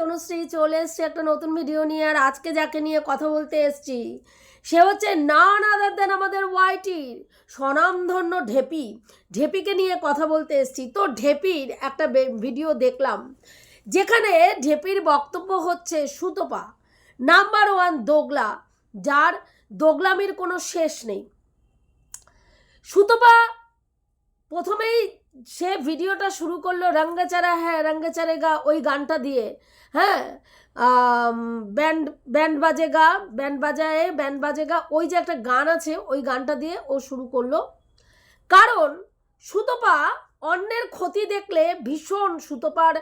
তনুশ্রী চলে এসছি একটা নতুন ভিডিও নিয়ে, আর আজকে যাকে নিয়ে কথা বলতে এসছি, সে হচ্ছে নান আদার দেন আমাদের ওয়াইটির স্বনামধন্য ঢেপি। ঢেপিকে নিয়ে কথা বলতে এসছি। তো ঢেপির একটা ভিডিও দেখলাম, যেখানে ঢেপির বক্তব্য হচ্ছে সুতপা নাম্বার ওয়ান দোগলা, যার দোগলামির কোনো শেষ নেই। সুতপা প্রথমেই সে ভিডিওটা শুরু করল রঙ্গাচারা হ্যাঁ রঙ্গাচারেগা ওই গানটা দিয়ে। হ্যাঁ ব্যান্ড ব্যান্ড বাজে গা, ব্যান্ড বাজায়, ব্যান্ড বাজে গা, ওই যে একটা গান আছে, ওই গানটা দিয়ে ও শুরু করল। কারণ সুতপা অন্যের ক্ষতি দেখলে ভীষণ সুতপার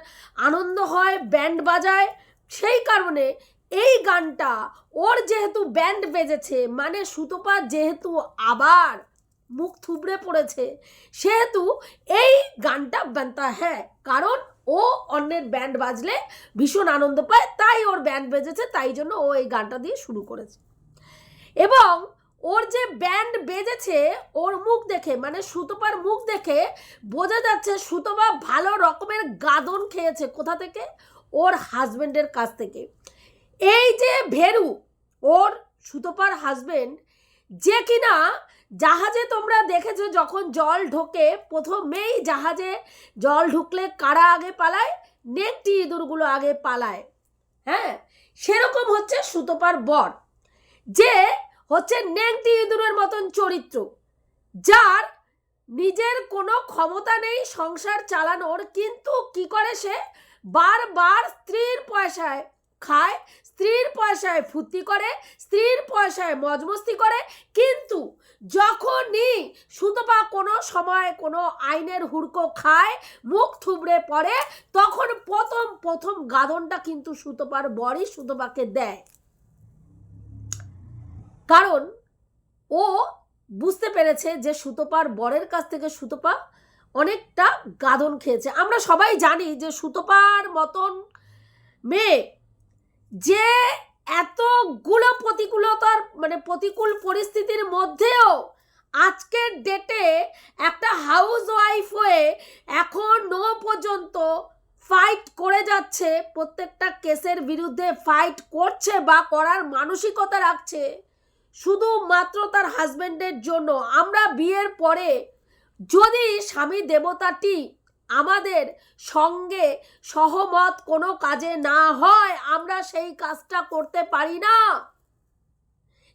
আনন্দ হয়, ব্যান্ড বাজায়। সেই কারণে এই গানটা ওর যেহেতু ব্যান্ড বেজেছে মানে সুতপা যেহেতু আবার মুখ থুবড়ে পড়েছে। সেহেতু এই গানটা বানতা হ্যাঁ কারণ ও অন্যের ব্যান্ড বাজলে ভীষণ আনন্দ পায়, তাই ওর ব্যান্ড বেজেছে, তাই জন্য ও এই গানটা দিয়ে শুরু করেছে। এবং ওর যে ব্যান্ড বেজেছে, ওর মুখ দেখে মানে সুতপার মুখ দেখে বোঝা যাচ্ছে সুতপা ভালো রকমের গাদন খেয়েছে কোথা থেকে? ওর হাজবেন্ডের কাছ থেকে। এই যে ভেরু, ওর সুতপার হাজবেন্ড যে কিনা জাহাজে তোমরা দেখেছ যখন জল ঢোকে, প্রথমেই জাহাজে জল ঢুকলে কারা আগে পালায়? নেকটি ইঁদুরগুলো আগে পালায়। হ্যাঁ সেরকম হচ্ছে সুতপার বর, যে হচ্ছে নেংটি ইঁদুরের মতন চরিত্র, যার নিজের কোনো ক্ষমতা নেই সংসার চালানোর, কিন্তু কি করে সে? বারবার স্ত্রীর পয়সায় খায় স্ত্রীর পয়সায় ফুর্তি করে, স্ত্রীর পয়সায় মজমস্তি করে, কিন্তু যখনই সুতপা কোনো সময় কোনো আইনের হুড়কো খায়, মুখ থুবড়ে পড়ে, তখন প্রথম প্রথম গাদনটা কিন্তু সুতপার বরই সুতপাকে দেয়। কারণ ও বুঝতে পেরেছে যে সুতপার বরের কাছ থেকে সুতপা অনেকটা গাদন খেয়েছে। আমরা সবাই জানি যে সুতপার মতন মেয়ে যে এতগুলো প্রতিকূলতার মানে প্রতিকূল পরিস্থিতির মধ্যেও আজকের ডেটে একটা হাউস ওয়াইফ হয়ে এখনও পর্যন্ত ফাইট করে যাচ্ছে, প্রত্যেকটা কেসের বিরুদ্ধে ফাইট করছে বা করার মানসিকতা রাখছে, শুধুমাত্র তার হাজব্যান্ডের জন্য। আমরা বিয়ের পরে যদি স্বামী দেবতাটি আমাদের সঙ্গে সহমত কোনো কাজে না হয়, আমরা সেই কাজটা করতে পারি না।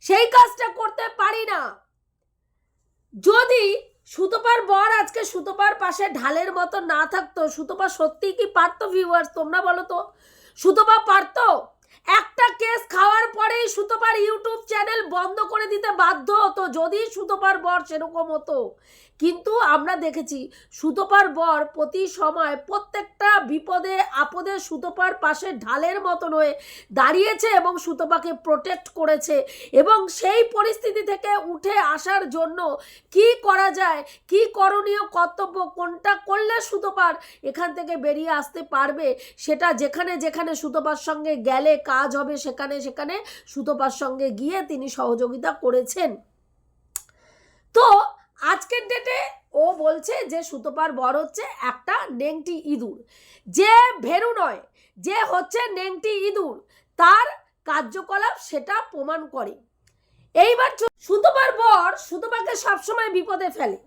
সেই কাজটা করতে পারি না। যদি সুতপার বর আজকে সুতপার পাশে ঢালের মতো না থাকতো, সুতপা সত্যিই কি পারতো ভিউয়ার্স তোমরা বলো তো? সুতপা পারতো? একটা কেস খাওয়ার পরেই সুতপার ইউটিউব চ্যানেল বন্ধ করে দিতে বাধ্য হতো, যদি সুতপার বর সেরকম হতো। কিন্তু আমরা দেখেছি সুতপার বর প্রতি সময় প্রত্যেকটা বিপদে, আপদে সুতপার পাশে ঢালের মতন হয়ে দাঁড়িয়েছে এবং সুতপাকে প্রোটেক্ট করেছে এবং সেই পরিস্থিতি থেকে উঠে আসার জন্য কি করা যায়, কি করণীয় কর্তব্য, কোনটা করলে সুতপার এখান থেকে বেরিয়ে আসতে পারবে, সেটা যেখানে যেখানে সুতপার সঙ্গে গেলে কাজ হবে সেখানে সেখানে সুতপার সঙ্গে গিয়ে তিনি সহযোগিতা করেছেন। তো আজকের ডেটে ও বলছে যে সুতপার বর হচ্ছে একটা নেংটি ইঁদুর। যে ভেরু নয়, যে হচ্ছে নেংটি ইঁদুর, তার কার্যকলাপ সেটা প্রমাণ করে। এইবার সুতপার বর সুতপাকে সবসময় বিপদে ফেলে।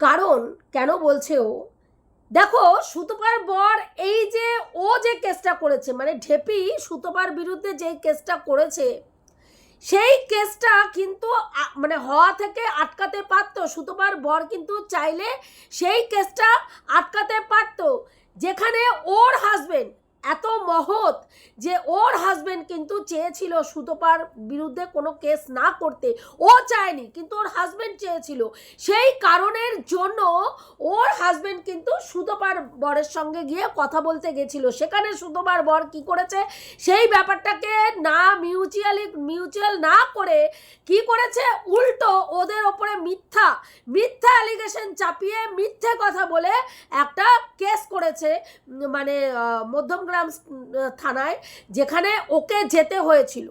কারণ কেন বলছে ও? দেখো, সুতপার বর এই যে ও যে কেসটা করেছে মানে ঢেপি সুতপার বিরুদ্ধে যেই কেসটা করেছে সেই কেসটা কিন্তু মানে হওয়া থেকে আটকাতে পারত। সুতোবার বর কিন্তু চাইলে সেই কেসটা আটকাতে পারত। যেখানে ওর হাজবেন্ড এত মহৎ যে ওর হাজবেন্ড কিন্তু চেয়েছিল সুতপার বিরুদ্ধে কোনো কেস না করতে। ও চায়নি, কিন্তু ওর হাজবেন্ড চেয়েছিল। সেই কারণের জন্য ওর হাজবেন্ড কিন্তু সুতপার বরের সঙ্গে গিয়ে কথা বলতে গেছিল। সেখানে সুতপার বর কি করেছে? সেই ব্যাপারটাকে না মিউচুয়ালি মিউচুয়াল না করে কি করেছে? উল্টো ওদের ওপরে মিথ্যা মিথ্যা অ্যালিগেশন চাপিয়ে মিথ্যে কথা বলে একটা কেস করেছে। মানে মধ্যম উম, থানায় যেখানে ওকে যেতে হয়েছিল।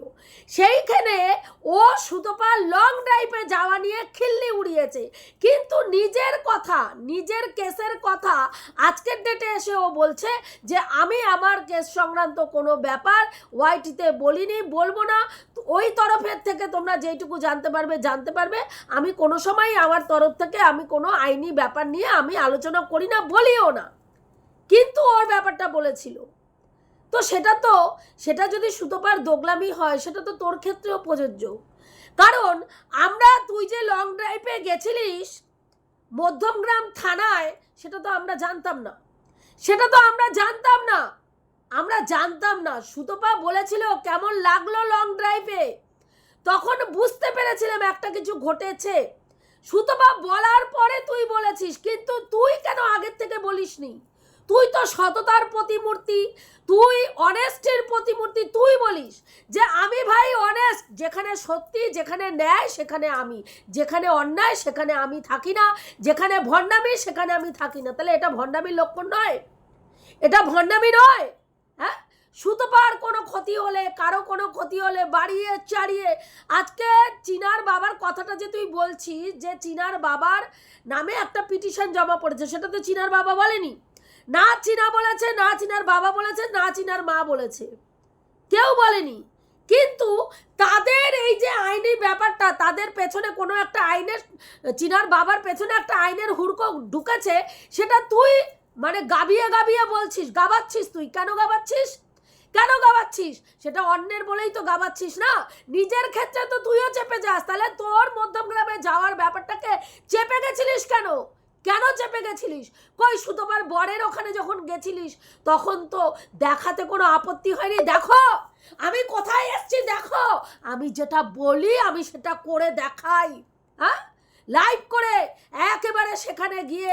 সেইখানে ও সুতপা লং ড্রাইভে যাওয়া নিয়ে খিল্লি উড়িয়েছে। কিন্তু নিজের কথা নিজের কেসের কথা আজকের ডেটে এসে ও বলছে যে আমি আমার কেস সংক্রান্ত কোনো ব্যাপার ওয়াইটিতে বলিনি বলব না। ওই তরফের থেকে তোমরা যেইটুকু জানতে পারবে জানতে পারবে। আমি কোনো সময় আমার তরফ থেকে আমি কোনো আইনি ব্যাপার নিয়ে আমি আলোচনা করি না বলিও না। কিন্তু ওর ব্যাপারটা বলেছিল। তো সেটা তো, সেটা যদি সুতোপার দোগলামি হয়, সেটা তো তোর ক্ষেত্রেও প্রযোজ্য। কারণ আমরা তুই যে লং ড্রাইভে গেছিলিস, মধ্যমগ্রাম থানায়, সেটা তো আমরা জানতাম না। সেটা তো আমরা জানতাম না। আমরা জানতাম না। সুতপা বলেছিল কেমন লাগল লং ড্রাইভে তখন বুঝতে পেরেছিলাম একটা কিছু ঘটেছে। সুতপা বলার পরে তুই বলেছিস, কিন্তু তুই কেন আগের থেকে বলিসনি? তুই তো সততার প্রতিমূর্তি, তুই অনেস্টের প্রতিমূর্তি, তুই বলিস যে আমি ভাই অনেস্ট যেখানে সত্যি, যেখানে ন্যায়, সেখানে আমি। যেখানে অন্যায়, সেখানে আমি থাকি না। যেখানে ভণ্ডামি, সেখানে আমি থাকি না। তাহলে এটা ভণ্ডামির লক্ষণ নয়? এটা ভণ্ডামি নয়? হ্যাঁ? সুতপার কোনো ক্ষতি হলে, কারও কোনো ক্ষতি হলে, বাড়িয়ে, চাড়িয়ে, আজকে চিনার বাবার কথাটা যে তুই বলছিস, যে চিনার বাবার নামে একটা পিটিশন জমা পড়েছে, সেটা তো চিনার বাবা বলেনি। না চিনা বলেছে, না চিনার বাবা বলেছে, না চিনার মা বলেছে। কেউ বলেনি। কিন্তু তাদের এই যে আইনি ব্যাপারটা, তাদের পেছনে কোনো একটা আইনের, চিনার বাবার পেছনে একটা আইনের হুড়কো ঢুকেছে, সেটা তুই মানে গাবিয়ে গাবিয়ে বলছিস, গাবাচ্ছিস তুই। কেন গাবাচ্ছিস? কেন গাবাচ্ছিস? সেটা অন্যের বলেই তো গাবাচ্ছিস না। নিজের ক্ষেত্রে তো তুইও চেপে যাস। তাহলে তোর মধ্যমগ্রামে যাওয়ার ব্যাপারটাকে চেপে গেছিলিস কেন? কেন চেপে গেছিলিস? কই সুতোবার বরের ওখানে যখন গেছিলিস, তখন তো দেখাতে কোনো আপত্তি হয়নি। দেখো, আমি কোথায় এসছি দেখো। আমি যেটা বলি, আমি সেটা করে দেখাই। হ্যাঁ লাইভ করে একেবারে সেখানে গিয়ে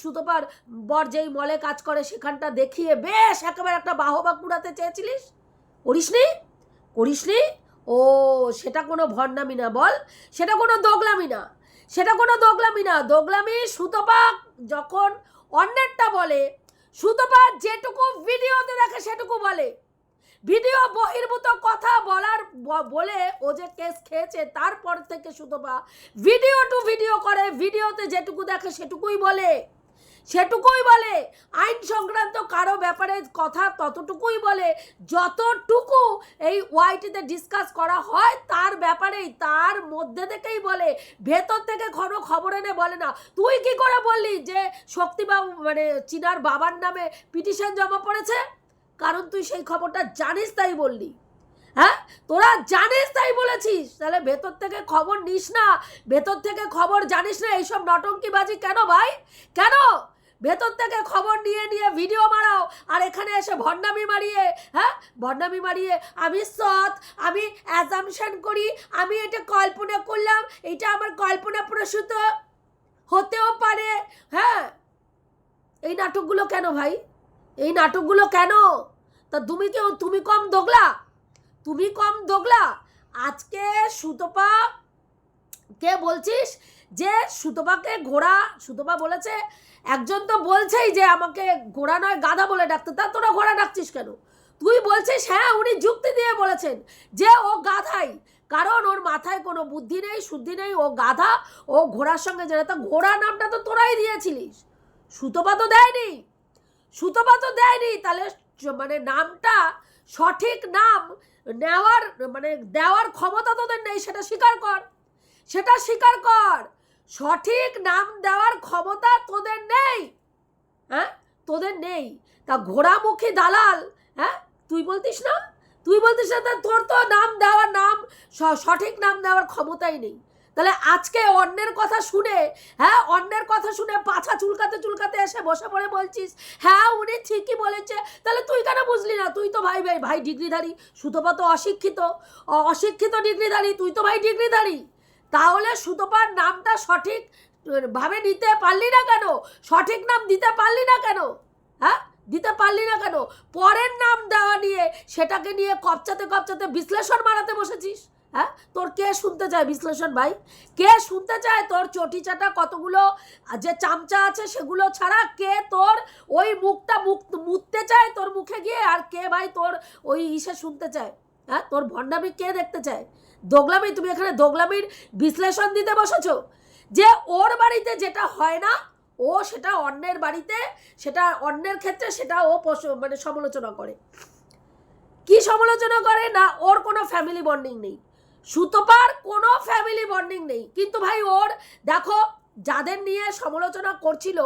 সুতোপার বর যেই মলে কাজ করে, সেখানটা দেখিয়ে বেশ একেবারে একটা বাহবা কুড়াতে চেয়েছিলিস? করিসনি? করিসনি? ও, সেটা কোনো ভণ্ডামি না বল। সেটা কোনো দোগলামি না। সেটা কোনো দোগলামি না, দোগলামি সুতপা যখন অন্যেরটা বলে, সুতপাক যেটুকু ভিডিওতে দেখে সেটুকু বলে। ভিডিও বহির্ভূত কথা বলার বলে ও যে কেস খেয়েছে, তারপর থেকে সুতপা ভিডিও টু ভিডিও করে, ভিডিওতে যেটুকু দেখে সেটুকুই বলে। সেটুকুই বলে। আইন সংক্রান্ত কারও ব্যাপারে কথা ততটুকুই বলে, যতটুকু এই ওয়াইটিতে ডিসকাস করা হয় তার ব্যাপারেই, তার মধ্যে থেকেই বলে। ভেতর থেকে কোনো খবর এনে বলে না। তুই কি করে বললি যে শক্তিবাবু মানে চিনার বাবার নামে পিটিশন জমা পড়েছে? কারণ তুই সেই খবরটা জানিস তাই বললি। হ্যাঁ? তোরা জানিস তাই বলেছিস। তাহলে ভেতর থেকে খবর নিস না। ভেতর থেকে খবর জানিস না, এইসব নটঙ্কিবাজি কেন ভাই? কেন? ভেতর থেকে খবর নিয়ে নিয়ে ভিডিও মারাও আর এখানে এসে ভণ্ডামি মারিয়ে হ্যাঁ? ভণ্ডামি মারিয়ে, আমি সৎ, আমি অ্যাজামশন করি, আমি এটা কল্পনা করলাম, এটা আমার কল্পনা প্রসূত হতেও পারে হ্যাঁ? এই নাটকগুলো কেন ভাই? এই নাটকগুলো কেন? তা তুমি কেউ, তুমি কম দোগলা? তুমি কম দোগলা? আজকে সুতপা কে বলছিস? যে সুতপাকে ঘোড়া, সুতপা বলেছে, একজন তো বলছেই যে আমাকে ঘোড়া নয়, গাধা বলে ডাকতে, তা তোরা ঘোড়া ডাকছিস কেন? তুই বলছিস হ্যাঁ উনি যুক্তি দিয়ে বলেছেন যে ও গাধাই, কারণ ওর মাথায় কোনো বুদ্ধি নেই, শুদ্ধি নেই, ও গাধা, ও ঘোড়ার সঙ্গে যেটা তা ঘোড়া নামটা তো তোরাই দিয়েছিলিস। সুতপা তো দেয়নি, সুতপা তো দেয়নি, তাহলে মানে নামটা, সঠিক নাম নেওয়ার মানে দেওয়ার ক্ষমতা তোদের নেই, সেটা স্বীকার কর। সেটা স্বীকার কর। সঠিক নাম দেওয়ার ক্ষমতা তোদের নেই। হ্যাঁ? তোদের নেই। তা ঘোড়ামুখী দালাল হ্যাঁ? তুই বলতিস না? তুই বলতিস না, তা তোর তো নাম দেওয়ার নাম সঠিক নাম দেওয়ার ক্ষমতাই নেই। তাহলে আজকে অন্যের কথা শুনে হ্যাঁ? অন্যের কথা শুনে পাছা চুলকাতে চুলকাতে এসে বসে পড়ে বলছিস হ্যাঁ উনি ঠিকই বলেছে। তাহলে তুই কেন বুঝলি না? তুই তো ভাই ভাই ভাই ডিগ্রিধারী, সুতপা অশিক্ষিত। অশিক্ষিত ডিগ্রিধারী, তুই তো ভাই ডিগ্রিধারী। তাহলে সুতপার নামটা সঠিক, ভাবে নিতে পারলি না কেন? সঠিক নাম দিতে পারলি না কেন? হ্যাঁ? দিতে পারলি না কেন? পরের নাম দেওয়া নিয়ে সেটাকে নিয়ে কপচাতে কপচাতে বিশ্লেষণ মারাতে বসেছিস। হ্যাঁ? তোর কে শুনতে চায় বিশ্লেষণ ভাই? কে শুনতে চায় তোর চটি চাটা কতগুলো, যে চামচা আছে সেগুলো ছাড়া কে তোর ওই মুখটা মুখ, মুততে চায় তোর মুখে গিয়ে? আর কে ভাই তোর ওই ইসে শুনতে চায়? হ্যাঁ? তোর ভণ্ডামি কে দেখতে চায়? দোগলামি, তুমি এখানে দোগলামির বিশ্লেষণ দিতে বসেছ? যে ওর বাড়িতে যেটা হয় না, ও সেটা অন্যের বাড়িতে, সেটা অন্যের ক্ষেত্রে সেটা ও মানে সমালোচনা করে। কি সমালোচনা করে না ওর কোনো ফ্যামিলি বন্ডিং নেই? সুতোপার কোনো ফ্যামিলি বন্ডিং নেই। কিন্তু ভাই ওর, দেখো যাদের নিয়ে সমালোচনা করছিল,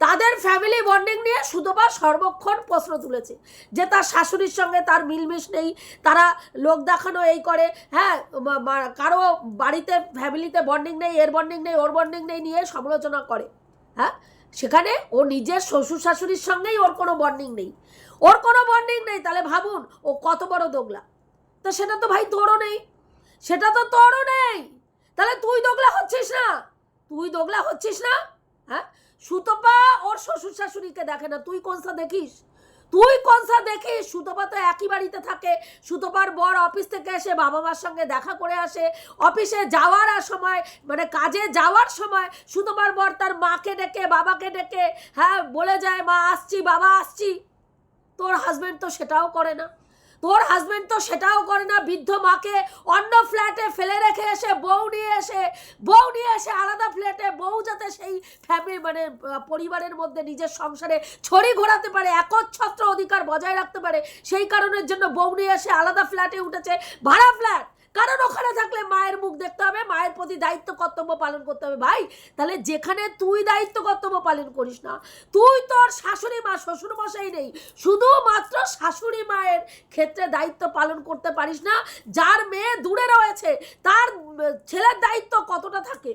তাদের ফ্যামিলি বন্ডিং নিয়ে সুতোপা সর্বক্ষণ প্রশ্ন তুলেছে। যে তার শাশুড়ির সঙ্গে তার মিলমিশ নেই, তারা লোক দেখানো এই করে হ্যাঁ কারও বাড়িতে ফ্যামিলিতে বন্ডিং নেই, এর বন্ডিং নেই, ওর বন্ডিং নেই নিয়ে সমালোচনা করে। হ্যাঁ সেখানে ও নিজের শ্বশুর শাশুড়ির সঙ্গেই ওর কোনো বন্ডিং নেই। ওর কোনো বন্ডিং নেই, তাহলে ভাবুন, ও কত বড় দোগলা। তো সেটা তো ভাই তোরও নেই। সেটা তো তোরও নেই। তাহলে তুই দোগলা হচ্ছিস না। তুই দোগলা হচ্ছিস না? হ্যাঁ? সুতপা ওর শ্বশুর শাশুড়িকে দেখে না। তুই কোনসা দেখিস? তুই কোনসা দেখিস? সুতপা তো একই বাড়িতে থাকে। সুতপার বর অফিস থেকে এসে বাবা মার সঙ্গে দেখা করে আসে। অফিসে যাওয়ার সময় মানে কাজে যাওয়ার সময় সুতপার বর তার মাকে ডেকে, বাবাকে ডেকে হ্যাঁ বলে যায়, মা, আসছি, বাবা, আসছি। তোর হাজব্যান্ড তো সেটাও করে না। তোর হাজবেন্ড তো সেটাও করে না, বৃদ্ধ মাকে অন্য ফ্ল্যাটে ফেলে রেখে এসে বউ নিয়ে এসে, বউ নিয়ে এসে আলাদা ফ্ল্যাটে বউ যাতে সেই ফ্যামিলি মানে পরিবারের মধ্যে নিজের সংসারে ছড়ি ঘোরাতে পারে, একচ্ছত্র অধিকার বজায় রাখতে পারে, সেই কারণের জন্য বউ নিয়ে এসে আলাদা ফ্ল্যাটে উঠেছে, ভাড়া ফ্ল্যাট কারণ ওখানে থাকলে মায়ের মুখ দেখতে হবে, মায়ের প্রতি দায়িত্ব, কর্তব্য পালন করতে হবে। ভাই, তাহলে যেখানে তুই দায়িত্ব, কর্তব্য পালন করিস না, তুই তোর শাশুড়ি মা, শ্বশুর মশাই নেই, শুধুমাত্র শাশুড়ি মায়ের ক্ষেত্রে দায়িত্ব পালন করতে পারিস না, যার মেয়ে দূরে রয়েছে, তার ছেলের দায়িত্ব কতটা থাকে?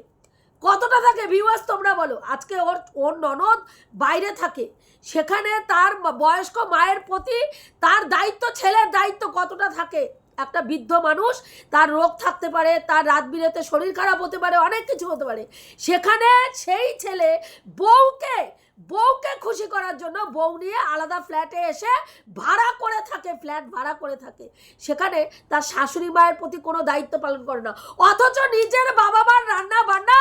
কতটা থাকে ভিউয়ার্স তোমরা বলো। আজকে ওর ওর ননদ বাইরে থাকে, সেখানে তার বয়স্ক মায়ের প্রতি তার দায়িত্ব, ছেলের দায়িত্ব কতটা থাকে? একটা বৃদ্ধ মানুষ, তার রোগ থাকতে পারে, তার রাত বিরেতে শরীর খারাপ হতে পারে, অনেক কিছু হতে পারে। সেখানে সেই ছেলে বউকে বউকে খুশি করার জন্য বউ নিয়ে আলাদা ফ্ল্যাটে এসে ভাড়া করে থাকে ফ্ল্যাট ভাড়া করে থাকে। সেখানে তার শাশুড়ি মায়ের প্রতি কোনো দায়িত্ব পালন করে না। অথচ নিজের বাবা মার রান্না বান্না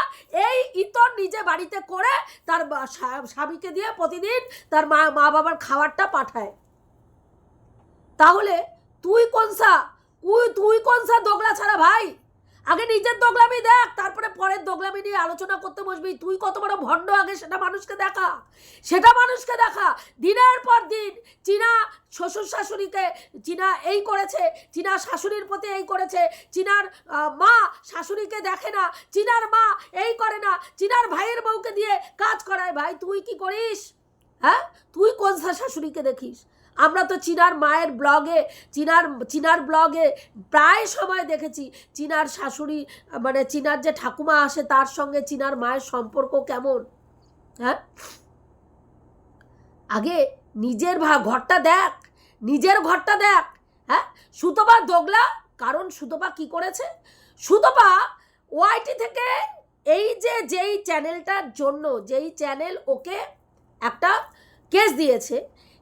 এই ইতর নিজে বাড়িতে করে তার স্বামীকে দিয়ে প্রতিদিন তার মা মা বাবার খাবারটা পাঠায়। তাহলে তুই কোনসা তুই তুই কোনসা দোগলা ছাড়া ভাই? আগে নিজের দোগলামি দেখ, তারপরে পরের দোগলামি নিয়ে আলোচনা করতে বসবি। তুই কত বড় ভণ্ড আগে সেটা মানুষকে দেখা। সেটা মানুষকে দেখা। দিনের পর দিন চীনা শ্বশুর শাশুড়িকে চীনা এই করেছে, চীনা শাশুড়ির প্রতি এই করেছে, চীনার মা শাশুড়িকে দেখে না, চীনার মা এই করে না, চীনার ভাইয়ের বউকে দিয়ে কাজ করায়। ভাই, তুই কি করিস? হ্যাঁ? তুই কোন শাশুড়িকে দেখিস? আমরা তো চীনার মায়ের ব্লগে, চীনার চীনার ব্লগে প্রায় সময় দেখেছি চীনার শাশুড়ি মানে চীনার যে ঠাকুমা আসে তার সঙ্গে চীনার মায়ের সম্পর্ক কেমন? হ্যাঁ? আগে নিজের ভা, ঘরটা দেখ, নিজের ঘরটা দেখ হ্যাঁ? সুতপা দোগলা, কারণ সুতপা কি করেছে? সুতপা ওয়াইটি থেকে এই যে, যেই চ্যানেলটার জন্য, যেই চ্যানেল ওকে একটা কেস দিয়েছে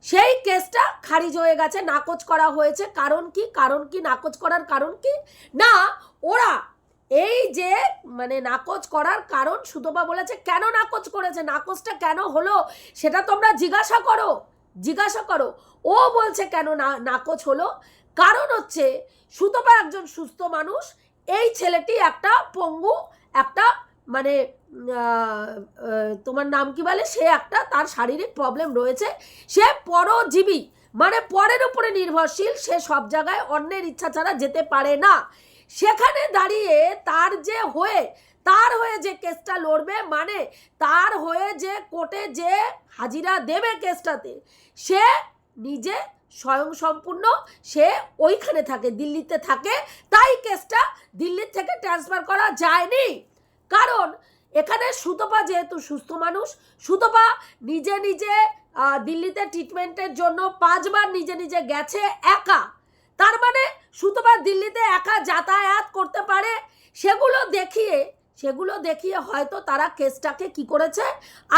সেই কেসটা খারিজ হয়ে গেছে, নাকচ করা হয়েছে। কারণ কি? কারণ কি? নাকচ করার কারণ কি? না, ওরা এই যে মানে নাকচ করার কারণ সুতপা বলেছে, কেন নাকচ করেছে? নাকচটা কেন হলো? সেটা তোমরা জিজ্ঞাসা করো। জিজ্ঞাসা করো। ও বলছে কেন না, নাকচ হলো? কারণ হচ্ছে সুতপা একজন সুস্থ মানুষ, এই ছেলেটি একটা পঙ্গু, একটা মানে তোমার নাম কি বলে? সে একটা, তার শারীরিক প্রবলেম রয়েছে। সে পরজীবী মানে পরের উপরে নির্ভরশীল, সে সব জায়গায় অন্যের ইচ্ছা ছাড়া যেতে পারে না। সেখানে দাঁড়িয়ে তার যে হয়ে, তার হয়ে যে কেসটা লড়বে মানে তার হয়ে যে কোর্টে যে হাজিরা দেবে কেসটাতে, সে নিজে স্বয়ং সম্পূর্ণ সে ওইখানে থাকে, দিল্লিতে থাকে। তাই কেসটা দিল্লির থেকে ট্রান্সফার করা যায়নি। কারণ এখানে সুতপা যেহেতু সুস্থ মানুষ, সুতপা নিজে নিজে দিল্লিতে ট্রিটমেন্টের জন্য পাঁচবার নিজে নিজে গেছে একা। তার মানে সুতপা দিল্লিতে একা যাতায়াত করতে পারে, সেগুলো দেখিয়ে সেগুলো দেখিয়ে হয়তো তারা কেসটাকে কি করেছে?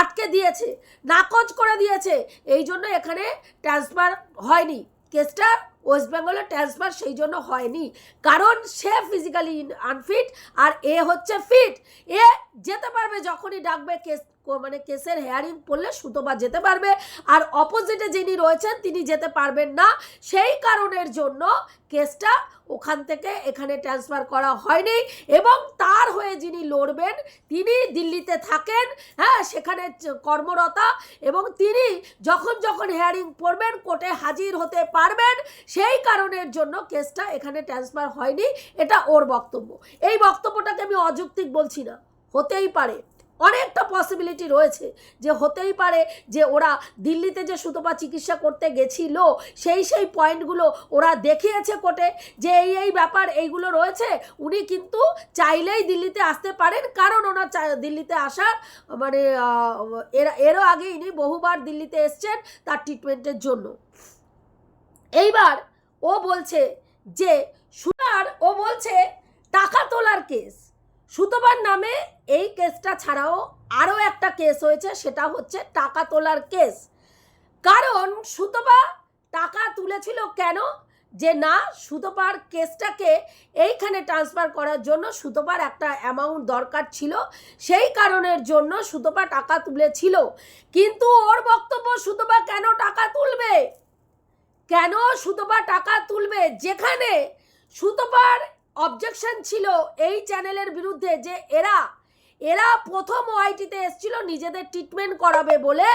আটকে দিয়েছে, নাকচ করে দিয়েছে। এই জন্য এখানে ট্রান্সফার হয়নি। কেসটা ওয়েস্ট বেঙ্গলের ট্রান্সফার সেই জন্য হয়নি। কারণ সে ফিজিক্যালি আনফিট আর এ হচ্ছে ফিট এ যেতে পারবে যখনই ডাকবে কেস মানে কেসের হেয়ারিং পড়লে সুতোবা যেতে পারবে। আর অপোজিটে যিনি রয়েছেন, তিনি যেতে পারবেন না। সেই কারণের জন্য কেসটা ওখান থেকে এখানে ট্রান্সফার করা হয়নি। এবং তার হয়ে যিনি লড়বেন, তিনি দিল্লিতে থাকেন। হ্যাঁ সেখানে কর্মরতা। এবং তিনি যখন যখন হেয়ারিং পড়বেন কোর্টে হাজির হতে পারবেন। সেই কারণের জন্য কেসটা এখানে ট্রান্সফার হয়নি। এটা ওর বক্তব্য। এই বক্তব্যটাকে আমি অযৌক্তিক বলছি না। হতেই পারে। অনেকটা পসিবিলিটি রয়েছে যে হতেই পারে যে ওরা দিল্লিতে যে সুতপা চিকিৎসা করতে গেছিল, সেই সেই পয়েন্টগুলো ওরা দেখিয়েছে কোর্টে যে এই এই ব্যাপার এইগুলো রয়েছে, উনি কিন্তু চাইলেই দিল্লিতে আসতে পারেন। কারণ ওনার দিল্লিতে আসার মানে এর, এরও আগে ইনি বহুবার দিল্লিতে এসছেন তার ট্রিটমেন্টের জন্য। এইবার ও বলছে যে, সুতার, ও বলছে, টাকা তোলার কেস সুতোবার নামে এই কেসটা ছাড়াও আরও একটা কেস হয়েছে, সেটা হচ্ছে টাকা তোলার কেস। কারণ সুতপা টাকা তুলেছিল কেন? যে না, সুতপার কেসটাকে এইখানে ট্রান্সফার করার জন্য সুতপার একটা অ্যামাউন্ট দরকার ছিল, সেই কারণের জন্য সুতপা টাকা তুলেছিল। কিন্তু ওর বক্তব্য, সুতপা কেন টাকা তুলবে? কেন সুতপা টাকা তুলবে? যেখানে সুতপার অবজেকশন ছিল এই চ্যানেলের বিরুদ্ধে যে এরা এরা প্রথম ওআইটিতে এসেছিল, নিজেদের ট্রিটমেন্ট করাবে বলে।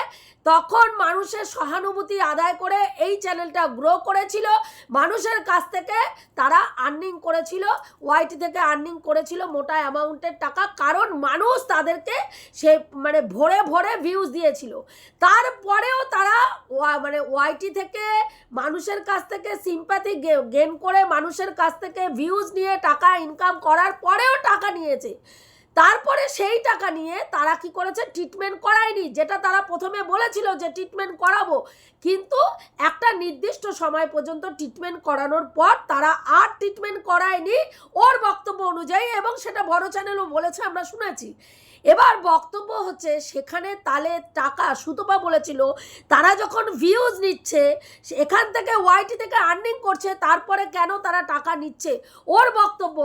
তখন মানুষের সহানুভূতি আদায় করে এই চ্যানেলটা গ্রো করেছিল। মানুষের কাছ থেকে তারা আর্নিং করেছিল ওআইটি থেকে আর্নিং করেছিল মোটা অ্যামাউন্টের টাকা। কারণ মানুষ তাদেরকে সে মানে ভরে ভরে ভিউজ দিয়েছিল। তারপরেও তারা মানে ওয়াইটি থেকে মানুষের কাছ থেকে সিম্প্যাথি গেন করে মানুষের কাছ থেকে ভিউজ নিয়ে টাকা ইনকাম করার পরেও টাকা নিয়েছে। তারপরে সেই টাকা নিয়ে তারা কি করেছে? ট্রিটমেন্ট করায়নি। যেটা তারা প্রথমে বলেছিল যে ট্রিটমেন্ট করাবো। কিন্তু একটা নির্দিষ্ট সময় পর্যন্ত ট্রিটমেন্ট করানোর পর তারা আর ট্রিটমেন্ট করায়নি। ওর বক্তব্য অনুযায়ী এবং সেটা বড় চ্যানেলও বলেছে, আমরা শুনেছি। এবার বক্তব্য হচ্ছে সেখানে তালে টাকা সুতপা বলেছিল, তারা যখন ভিউজ নিচ্ছে, এখান থেকে ওয়াইটি থেকে আর্নিং করছে, তারপরে কেন তারা টাকা নিচ্ছে? ওর বক্তব্য,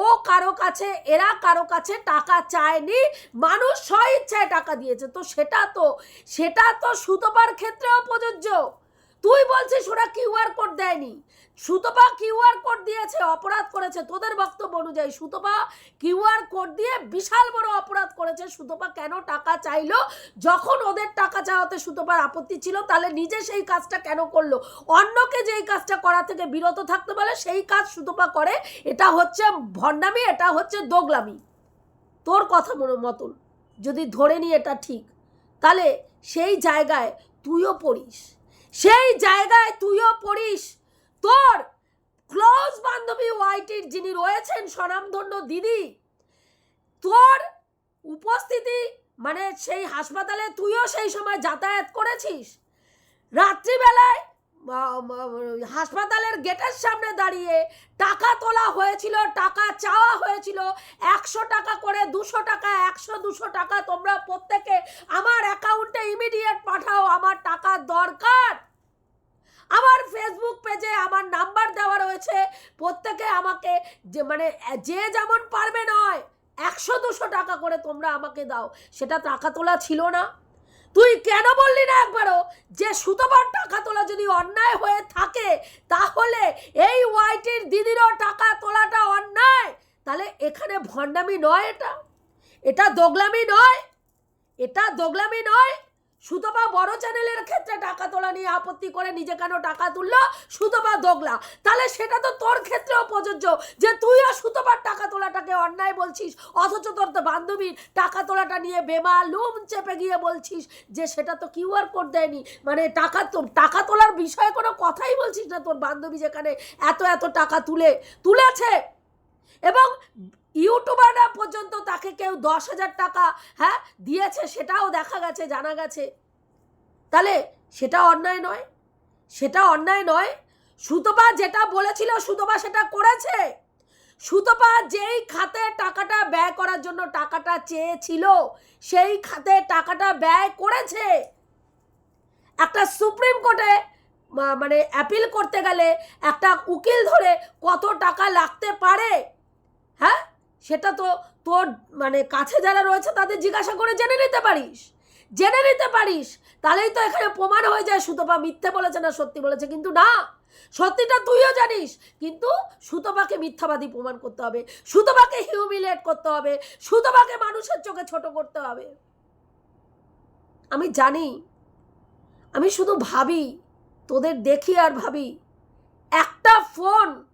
ও কারও কাছে, এরা কারও কাছে টাকা চায়নি, মানুষ স্ব ইচ্ছায় টাকা দিয়েছে। তো সেটা তো সেটা তো সুতপার ক্ষেত্রেও প্রযোজ্য। তুই বলছিস ওরা কিউআর কোড দেয়নি। সুতপা কিউআর কোড দিয়েছে, অপরাধ করেছে। তোদের বক্তব্য অনুযায়ী সুতপা কিউআর কোড দিয়ে বিশাল বড় অপরাধ করেছে। সুতপা কেন টাকা চাইলো? যখন ওদের টাকা চাওয়াতে সুতপার আপত্তি ছিল, তাহলে নিজে সেই কাজটা কেন করল? অন্যকে যেই কাজটা করা থেকে বিরত থাকতে বলে, সেই কাজ সুতপা করে। এটা হচ্ছে ভণ্ডামি, এটা হচ্ছে দোগলামি। তোর কথা মনে মতন, যদি ধরে নি এটা ঠিক, তাহলে সেই জায়গায় তুইও পড়িস। সেই জায়গায় তুইও পড়িস। তোর ক্লোজ বান্ধবী ওয়াইটির যিনি রয়েছেন, স্বনামধন্য দিদি, তোর উপস্থিতি মানে সেই হাসপাতালে তুইও সেই সময় যাতায়াত করেছিস? রাত্রিবেলায় হাসপাতালের গেটের সামনে দাঁড়িয়ে টাকা তোলা হয়েছিল, টাকা চাওয়া হয়েছিল, একশো টাকা করে দুশো টাকা, একশো দুশো টাকা তোমরা প্রত্যেকে আমার অ্যাকাউন্টে ইমিডিয়েট পাঠাও, আমার টাকা দরকার। আমার ফেসবুক পেজে আমার নাম্বার দেওয়া রয়েছে প্রত্যেকে আমাকে যে মানে যে যেমন পারবে নয়, একশো দুশো টাকা করে তোমরা আমাকে দাও। সেটা টাকা তোলা ছিল না। তুই কেন বললি না একবারও যে সুতোবার টাকা তোলা যদি অন্যায় হয়ে থাকে, তাহলে এই ওয়াইটির দিদিরও টাকা তোলাটা অন্যায়? তাহলে এখানে ভণ্ডামি নয় এটা। এটা দোগলামি নয়। এটা দোগলামি নয়। সুতপা বড় চ্যানেলের ক্ষেত্রে টাকা তোলা নিয়ে আপত্তি করে নিজে কেন টাকা তুললো? সুতপা দোগলা। তাহলে সেটা তো তোর ক্ষেত্রেও প্রযোজ্য যে তুইও সুতপার টাকা তোলাটাকে অন্যায় বলছিস, অথচ তোর তো বান্ধবীর টাকা তোলাটা নিয়ে বেমালুম চেপে গিয়ে বলছিস যে সেটা তো কিউআর কোড দেয়নি। মানে টাকা তো, টাকা তোলার বিষয়ে কোনো কথাই বলছিস না তোর বান্ধবী যেখানে এত এত টাকা তুলে, তুলেছে। এবং ইউটিউবাররা পর্যন্ত তাকে কেউ দশ হাজার টাকা হ্যাঁ দিয়েছে, সেটাও দেখা গেছে, জানা গেছে। তাহলে সেটা অন্যায় নয়। সেটা অন্যায় নয়। সুতপা যেটা বলেছিল, সুতপা সেটা করেছে। সুতপা যেই খাতে টাকাটা ব্যয় করার জন্য টাকাটা চেয়েছিল, সেই খাতে টাকাটা ব্যয় করেছে। একটা সুপ্রিম কোর্টে মানে অ্যাপিল করতে গেলে একটা উকিল ধরে কত টাকা লাগতে পারে হ্যাঁ? সেটা তো তোর মানে কাছে যারা রয়েছে তাদের জিজ্ঞাসা করে জেনে নিতে পারিস। জেনে নিতে পারিস। তাহলেই তো এখানে প্রমাণ হয়ে যায় সুতপা মিথ্যে বলেছে না সত্যি বলেছে। কিন্তু না, সত্যিটা তুইও জানিস। কিন্তু সুতপাকে মিথ্যাবাদী প্রমাণ করতে হবে। সুতপাকে হিউমিলেট করতে হবে। সুতপাকে মানুষের চোখে ছোট করতে হবে। আমি জানি, আমি শুধু ভাবি, তোদের দেখি আর ভাবি, একটা ফোন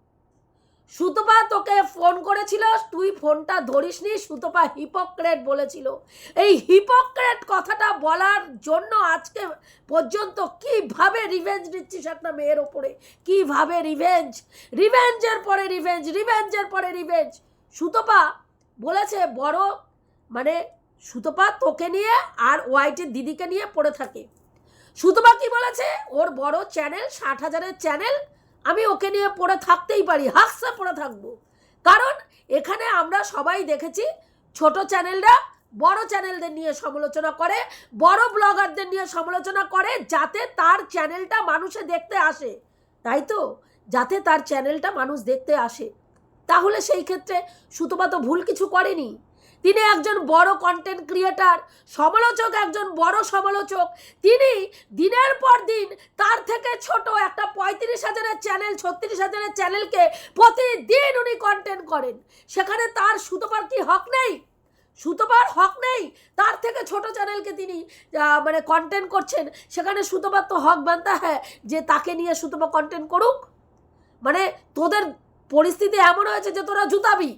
সুতপা তোকে ফোন করেছিল তুই ফোনটা ধরিসনি? সুতপা হিপোক্রেট বলেছিল। এই হিপোক্রেট কথাটা বলার জন্য আজকে পর্যন্ত কীভাবে রিভেঞ্জ নিচ্ছিস একটা মেয়ের ওপরে? কীভাবে রিভেঞ্জ রিভেঞ্জের পরে রিভেঞ্জ রিভেঞ্জের পরে রিভেঞ্জ সুতপা বলেছে, বড় মানে সুতপা তোকে নিয়ে আর ওয়াইটের দিদিকে নিয়ে পড়ে থাকে। সুতপা কি বলেছে? ওর বড় চ্যানেল ষাট হাজারের চ্যানেল আমি ওকে নিয়ে পড়ে থাকতেই পারি, হাকসা পড়ে থাকব। কারণ এখানে আমরা সবাই দেখেছি, ছোট চ্যানেলরা বড় চ্যানেলদের নিয়ে সমালোচনা করে, বড় ব্লগারদের নিয়ে সমালোচনা করে, যাতে তার চ্যানেলটা মানুষে দেখতে আসে। তাই তো? যাতে তার চ্যানেলটা মানুষ দেখতে আসে। তাহলে সেই ক্ষেত্রে সুতপা তো ভুল কিছু করেনি। তিনি একজন বড় কন্টেন্ট ক্রিয়েটার সমালোচক একজন বড় সমালোচক। তিনি দিনের পর দিন তার থেকে ছোট একটা পঁয়ত্রিশ হাজারের চ্যানেল ছত্রিশ হাজারের চ্যানেলকে প্রতিদিন উনি কন্টেন্ট করেন। সেখানে তার সুতোপার কি হক নেই? সুতোপার হক নেই? তার থেকে ছোট চ্যানেলকে তিনি মানে কন্টেন্ট করছেন, সেখানে সুতোপার তো হক বানতা হ্যাঁ যে তাকে নিয়ে সুতোপা কন্টেন্ট করুক। মানে তোদের পরিস্থিতি এমন হয়েছে যে তোরা জুতাবি।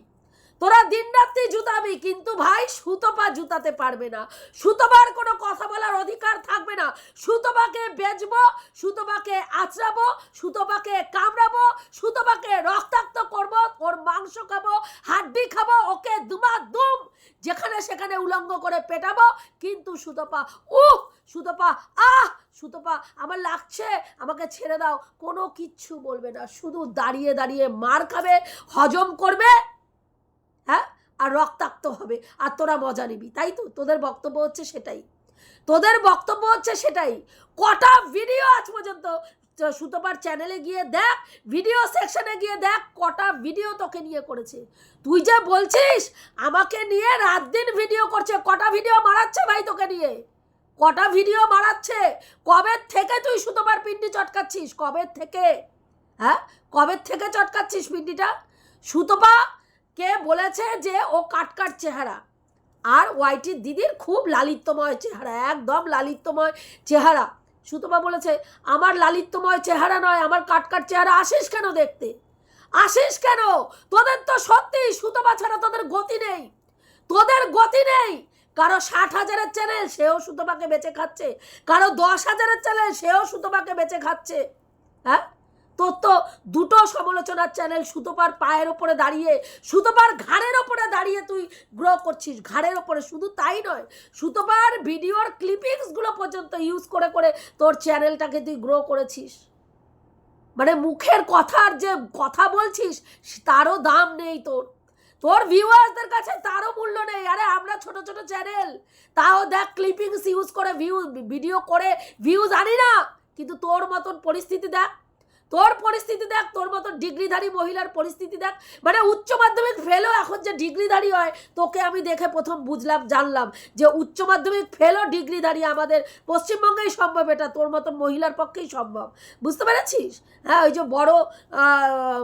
তোরা দিনরাত্রি জুতাবি, কিন্তু ভাই সুতপা জুতাতে পারবে না। সুতপার কোনো কথা বলার অধিকার থাকবে না। সুতপাকে বেচবো, সুতপাকে আঁচড়াবো, সুতপাকে কামড়াবো, সুতপাকে রক্তাক্ত করব ওর মাংস খাব, হাড্ডি খাব, ওকে দুমা দুম যেখানে সেখানে উলঙ্গ করে পেটাবো। কিন্তু সুতপা উহ সুতপা, আহ, সুতপা, আমার লাগছে, আমাকে ছেড়ে দাও। কোনো কিচ্ছু বলবে না। শুধু দাঁড়িয়ে দাঁড়িয়ে মার খাবে, হজম করবে। হ্যাঁ? আর রক্তাক্ত হবে। আর তোরা মজা নিবি, তাই তো? তোদের বক্তব্য হচ্ছে সেটাই। তোদের বক্তব্য হচ্ছে সেটাই। কটা ভিডিও আজ পর্যন্ত সুতপার চ্যানেলে গিয়ে দেখ ভিডিও সেকশনে গিয়ে দেখ, কটা ভিডিও তোকে নিয়ে করেছে। তুই যে বলছিস, আমাকে নিয়ে রাত দিন ভিডিও করছে। কটা ভিডিও মারাচ্ছে ভাই তোকে নিয়ে? কটা ভিডিও মারাচ্ছে? কবে থেকে তুই সুতপার পিন্ডি চটকাচ্ছিস? কবে থেকে? হ্যাঁ? কবে থেকে চটকাচ্ছিস পিন্ডিটা? সুতপা কে বলেছে যে ও কাটকাট চেহারা? আর ওয়াইটির দিদির খুব লালিত্যময় চেহারা, একদম লালিত্যময় চেহারা। সুতপা বলেছে, আমার লালিত্যময় চেহারা নয়, আমার কাটকাট চেহারা আসিস কেন দেখতে? আসিস কেন? তোদের তো সত্যি সুতপা ছাড়া তোদের গতি নেই। তোদের গতি নেই। কারও ষাট হাজারের চ্যানেল সেও সুতপাকে বেঁচে খাচ্ছে, কারও দশ হাজারের চ্যানেল সেও সুতপাকে বেঁচে খাচ্ছে। হ্যাঁ? তোর তো দুটো সমালোচনার চ্যানেল সুতোপার পায়ের ওপরে দাঁড়িয়ে, সুতোপার ঘাড়ের ওপরে দাঁড়িয়ে তুই গ্রো করছিস। ঘাড়ের ওপরে শুধু তাই নয়, সুতোপার ভিডিওর ক্লিপিংসগুলো পর্যন্ত ইউজ করে করে তোর চ্যানেলটাকে তুই গ্রো করেছিস। মানে মুখের কথার যে কথা বলছিস, তারও দাম নেই তোর। তোর ভিউয়ার্সদের কাছে তারও মূল্য নেই। আরে আমরা ছোট ছোট চ্যানেল তাও দেখ ক্লিপিংস ইউজ করে ভিউ ভিডিও করে ভিউজ আনি না। কিন্তু তোর মতন পরিস্থিতি দেখ। তোর পরিস্থিতি দেখ, তোর মতো ডিগ্রিধারী মহিলার পরিস্থিতি দেখ। মানে উচ্চ মাধ্যমিক ফেলও এখন যে ডিগ্রিধারী হয়, তোকে আমি দেখে প্রথম বুঝলাম, জানলাম যে উচ্চ মাধ্যমিক ফেলও ডিগ্রিধারী আমাদের। পশ্চিমবঙ্গেই সম্ভব এটা, তোর মতন মহিলার পক্ষেই সম্ভব। বুঝতে পেরেছিস? হ্যাঁ ওই যে বড়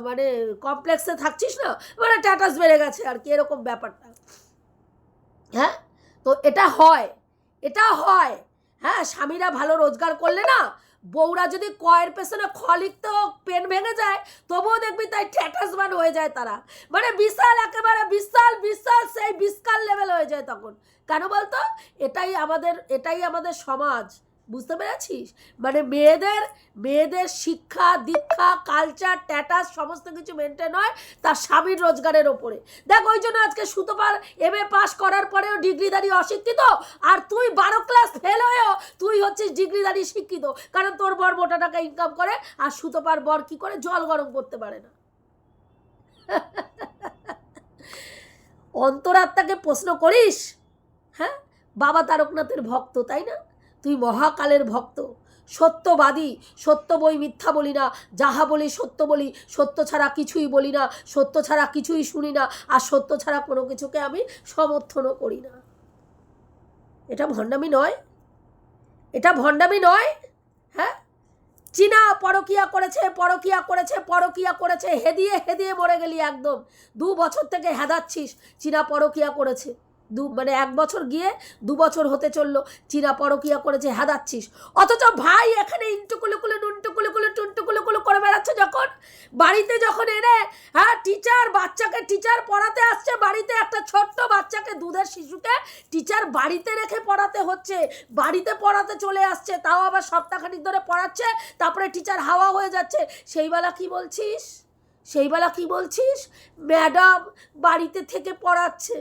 মানে কমপ্লেক্সে থাকছিস না মানে ট্যাটাস বেড়ে গেছে আর কি, এরকম ব্যাপারটা। হ্যাঁ তো এটা হয় এটা হয়। হ্যাঁ স্বামীরা ভালো রোজগার করলে না বউরা যদি কয়ের পেছনে খ লিখতে, পেন ভেঙে যায়, তবুও দেখবি তাই ট্যাটাসমান হয়ে যায় তারা। মানে বিশাল, একেবারে বিশাল বিশাল সেই বিশাল লেভেল হয়ে যায় তখন। কেন বলতো? এটাই আমাদের এটাই আমাদের সমাজ। বুঝতে পেরেছিস? মানে মেয়েদের মেয়েদের শিক্ষা, দীক্ষা কালচার ট্যাটাস সমস্ত কিছু মেনটেন হয় তার স্বামীর রোজগারের ওপরে। দেখ, ওই জন্য আজকে সুতোপার এম এ পাস করার পরেও ডিগ্রিধারী অশিক্ষিত আর তুই বারো ক্লাস ফেল হয়েও তুই হচ্ছিস ডিগ্রিধারী শিক্ষিত। কারণ তোর বর মোটা টাকা ইনকাম করে আর সুতোপার বর কি করে? জল গরম করতে পারে না। অন্তরাত্মাকে প্রশ্ন করিস? হ্যাঁ? বাবা তারকনাথের ভক্ত, তাই না? তুই মহাকালের ভক্ত। সত্যবাদী, সত্য বই মিথ্যা বলি না। যাহা বলি সত্য বলি, সত্য ছাড়া কিছুই বলি না। সত্য ছাড়া কিছুই শুনি না। আর সত্য ছাড়া কোনো কিছুকে আমি সমর্থনও করি না। এটা ভণ্ডামি নয়। এটা ভণ্ডামি নয়। হ্যাঁ? চীনা পরকিয়া করেছে পরকিয়া করেছে পরকিয়া করেছে। হেদিয়ে হেদিয়ে মরে গেলি একদম। দু বছর থেকে হেদাচ্ছিস। চীনা পরকিয়া করেছে। দু মানে এক বছর গিয়ে দু বছর হতে চলল, চীনা পরকিয়া করেছে হেদাচ্ছিস। অথচ ভাই এখানে ইন্টুকুলু কুলু নুনটুকুলু কুলু টুনটুকুলু কুলু করে বেড়াচ্ছে যখন? বাড়িতে যখন এনে হ্যাঁ টিচার বাচ্চাকে টিচার পড়াতে আসছে, বাড়িতে একটা ছোট্ট বাচ্চাকে, দুধের শিশুকে টিচার বাড়িতে রেখে পড়াতে হচ্ছে। বাড়িতে পড়াতে চলে আসছে, তাও আবার সপ্তাহখানিক ধরে পড়াচ্ছে, তারপরে টিচার হাওয়া হয়ে যাচ্ছে। সেই বেলা কি বলছিস? সেই বেলা কি বলছিস? ম্যাডাম বাড়িতে থেকে পড়াচ্ছে।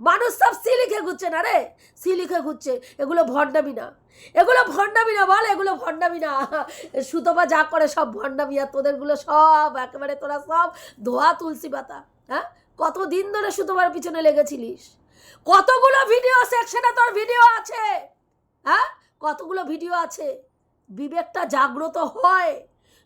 মানুষ সব সি লিখে ঘুরছে না রে? সি লিখে ঘুরছে। এগুলো ভণ্ডামি না। এগুলো ভণ্ডামি না বল, এগুলো ভণ্ডামি না। সুতপা যা করে সব ভণ্ডামি, আর তোদেরগুলো সব, একেবারে তোরা সব ধোয়া তুলসী পাতা হ্যাঁ? কত দিন ধরে সুতপার পিছনে লেগেছিলিস? কতগুলো ভিডিও সেকশনে তোর ভিডিও আছে হ্যাঁ? কতগুলো ভিডিও আছে? বিবেকটা জাগ্রত হয়।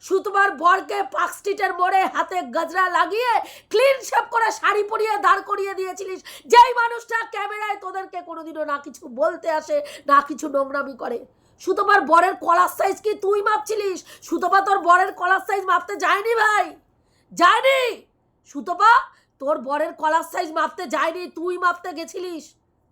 সুতমার বরকে পার্ক স্ট্রিটের মোড়ে হাতে গজরা লাগিয়ে ক্লিন শেপ করে শাড়ি পরিয়ে দাঁড় করিয়ে দিয়েছিলিস। যেই মানুষটা ক্যামেরায় তোদেরকে কোনোদিনও না কিছু বলতে আসে, না কিছু নোংরামি করে। সুতপার বরের কলার সাইজ কি তুই মাপছিলিস? সুতপা তোর বরের কলার সাইজ মাপতে যায়নি ভাই? যায়নি? সুতপা তোর বরের কলার সাইজ মাপতে যায়নি, তুই মাপতে গেছিলিস।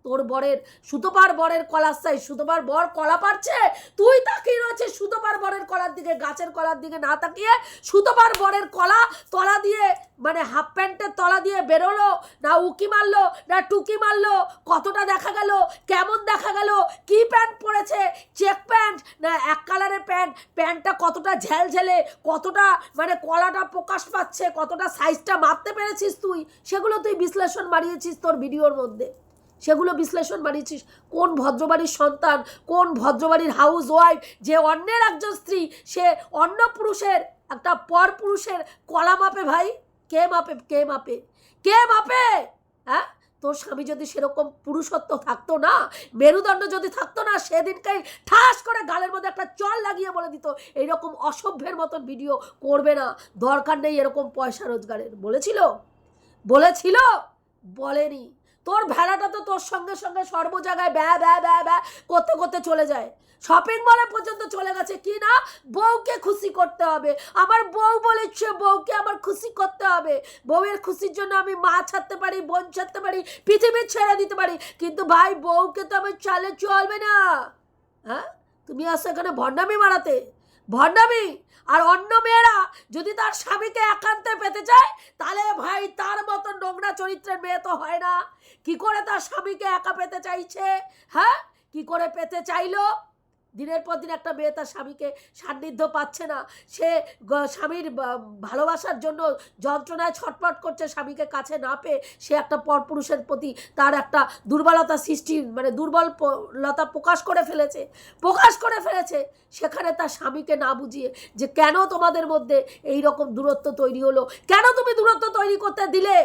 তোর বরের, সুতোপার বরের কলার সাইজ, সুতোপার বর কলা পারছে? তুই তাকিয়ে রয়েছে সুতোপার বরের কলার দিকে, গাছের কলার দিকে না তাকিয়ে সুতোপার বরের কলা তলা দিয়ে মানে হাফ প্যান্টের তলা দিয়ে বেরোলো, না উকি মারলো, না টুকি মারলো, কতটা দেখা গেল, কেমন দেখা গেল, কি প্যান্ট পরেছে, চেক প্যান্ট, না এক কালারের প্যান্ট, প্যান্টটা কতটা ঝেলঝেলে, কতটা মানে কলাটা প্রকাশ পাচ্ছে, কতটা সাইজটা মাপতে পেরেছিস তুই? সেগুলো তুই বিশ্লেষণ বাড়িয়েছিস তোর ভিডিওর মধ্যে। সেগুলো বিশ্লেষণ বানিয়েছিস। কোন ভদ্রবাড়ির সন্তান, কোন ভদ্রবাড়ির হাউস ওয়াইফ যে অন্যের একজন স্ত্রী, সে অন্য পুরুষের, একটা পর পুরুষের কলা মাপে ভাই? কে মাপে? কে মাপে? কে মাপে? হ্যাঁ? তোর স্বামী যদি সেরকম পুরুষত্ব থাকতো না, মেরুদণ্ড যদি থাকতো না, সেদিনকেই ঠাস করে গালের মধ্যে একটা চল লাগিয়ে বলে দিত। এইরকম অসভ্যের মতন ভিডিও করবে না। দরকার নেই এরকম পয়সা রোজগারের। বলেছিল? বলেছিল? বলেনি। তোর ভেড়াটা তো তোর সঙ্গে সঙ্গে সর্ব জায়গায় ব্যা ব্যা ব্যা ব্যা করতে করতে চলে যায়। শপিং মলে পর্যন্ত চলে গেছে কি না? বউকে খুশি করতে হবে। আমার বউ বলেছে, বউকে আমার খুশি করতে হবে। বউয়ের খুশির জন্য আমি মা ছাড়তে পারি, বোন ছাড়তে পারি, পৃথিবী ছেড়ে দিতে পারি। কিন্তু ভাই, বউকে তো আমার চালে চলবে না। হ্যাঁ? তুমি আসো এখানে ভণ্ডামি মারাতে। ভণ্ডামি? আর অন্য মেয়েরা যদি তার স্বামীকে একান্তে পেতে চায়, তাহলে ভাই তার মতো নোংরা চরিত্রের মেয়ে তো হয় না। কি করে তার স্বামীকে একা পেতে চাইছে? হ্যাঁ? কি করে পেতে চাইলো? দিনের পর দিন একটা মেয়ে তার স্বামীকে সান্নিধ্য পাচ্ছে না। সে স্বামীর ভালোবাসার জন্য যন্ত্রণায় ছটফট করছে স্বামীকে কাছে না পেয়ে। সে একটা পরপুরুষের প্রতি তার একটা দুর্বলতা সৃষ্টি মানে দুর্বলতা প্রকাশ করে ফেলেছে। প্রকাশ করে ফেলেছে সেখানে তার স্বামীকে না বুঝিয়ে যে কেন তোমাদের মধ্যে এই রকম দূরত্ব তৈরি হলো? কেন তুমি দূরত্ব তৈরি করতে দিলে?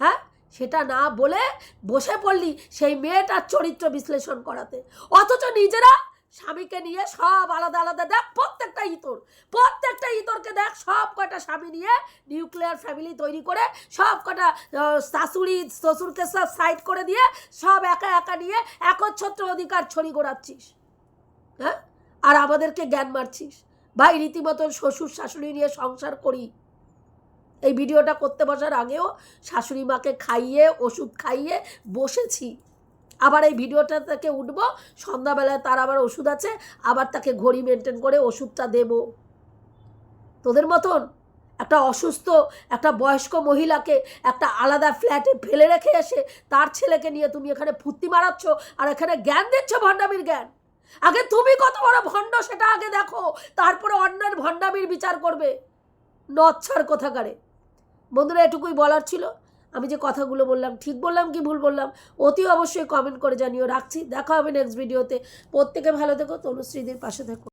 হ্যাঁ? সেটা না বলে বসে পড়লি সেই মেয়েটার চরিত্র বিশ্লেষণ করাতে। অথচ নিজেরা স্বামীকে নিয়ে সব আলাদা আলাদা দেখ, প্রত্যেকটা ইতর প্রত্যেকটা ইতরকে দেখ, সব কটা স্বামী নিয়ে নিউক্লিয়ার ফ্যামিলি তৈরি করে সব কটা শাশুড়ি, শ্বশুরকে সব সাইড করে দিয়ে সব একা একা নিয়ে একচ্ছত্র অধিকার ছড়ি গোড়াচ্ছিস। হ্যাঁ? আর আমাদেরকে জ্ঞান মারছিস। ভাই, রীতিমতন শ্বশুর শাশুড়ি নিয়ে সংসার করি। এই ভিডিওটা করতে বসার আগেও শাশুড়ি মাকে খাইয়ে, ওষুধ খাইয়ে বসেছি। আবার এই ভিডিওটা থেকে উঠবো, সন্ধ্যাবেলায় তার আবার ওষুধ আছে, আবার তাকে ঘড়ি মেনটেন করে ওষুধটা দেব। তোদের মতন একটা অসুস্থ, একটা বয়স্ক মহিলাকে একটা আলাদা ফ্ল্যাটে ফেলে রেখে এসে তার ছেলেকে নিয়ে তুমি এখানে ফুর্তি মারাচ্ছ আর এখানে জ্ঞান দিচ্ছ ভণ্ডামির জ্ঞান? আগে তুমি কত বড় ভণ্ড সেটা আগে দেখো, তারপরে অন্যের ভণ্ডামির বিচার করবে। নচ্ছার কোথাকারে। বন্ধুরা, এটুকুই বলার ছিল। আমি যে কথাগুলো বললাম, ঠিক বললাম কি ভুল বললাম অতি অবশ্যই কমেন্ট করে জানিও। রাখছি, দেখা হবে নেক্সট ভিডিওতে প্রত্যেকে ভালো থেকো, তনুশ্রীদের পাশে থেকো।